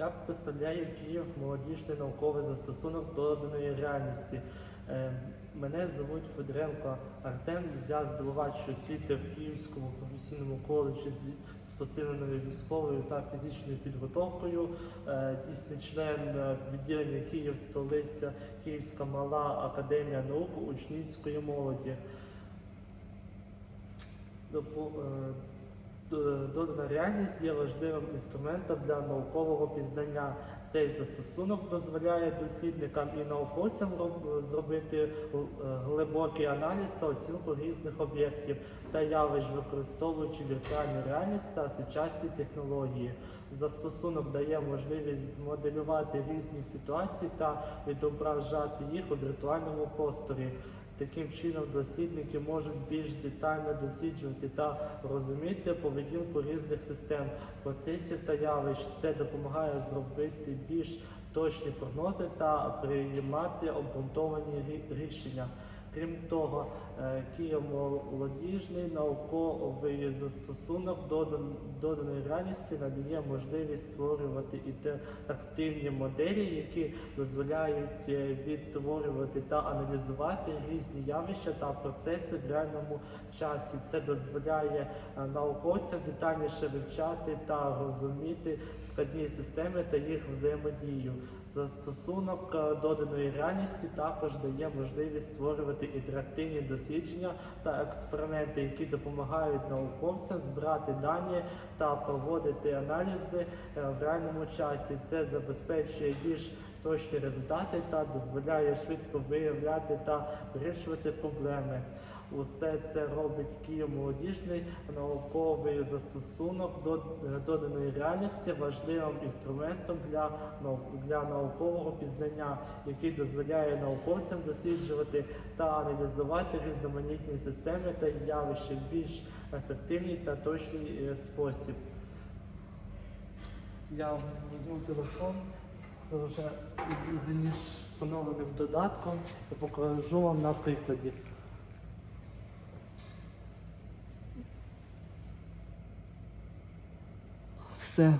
Я представляю Київ молодіжний науковий застосунок доданої реальності. Е, Мене звуть Федоренко Артем. Я здобувач освіти в Київському професійному коледжі з посиленою військовою та фізичною підготовкою. Е, Дійсний член е, відділення Київ столиця Київська мала академія наук учнівської молоді. Реальність є важливим інструментом для наукового пізнання. Цей застосунок дозволяє дослідникам і науковцям зробити е, глибокий аналіз та оцінку різних об'єктів та явищ, використовуючи віртуальну реальність та сучасні технології. Застосунок дає можливість змоделювати різні ситуації та відображати їх у віртуальному просторі. Таким чином, дослідники можуть більш детально досліджувати та розуміти поведінку різних систем, процесів та явищ. Це допомагає зробити більш точні прогнози та приймати обґрунтовані рішення. Крім того, е, Київ молодіжний науковий застосунок доданої реальності надає можливість створювати інтерактивні моделі, які дозволяють е, відтворювати та аналізувати різні явища та процеси в реальному часі. Це дозволяє е, науковцям детальніше вивчати та розуміти складні системи та їх взаємодію. Застосунок е, доданої реальності також дає можливість створювати інтерактивні дослідження та експерименти, які допомагають науковцям збирати дані та проводити аналізи е, в реальному часі. Це забезпечує більш точні результати та дозволяє швидко виявляти та вирішувати проблеми. Усе це робить Київ молодіжний науковий застосунок до доданої реальності важливим інструментом для для наукового пізнання, який дозволяє науковцям досліджувати та аналізувати різноманітні системи та явища в більш ефективний та точний е, спосіб. Я візьму телефон з вже ніж встановленим додатком Я покажу вам на прикладі. Все,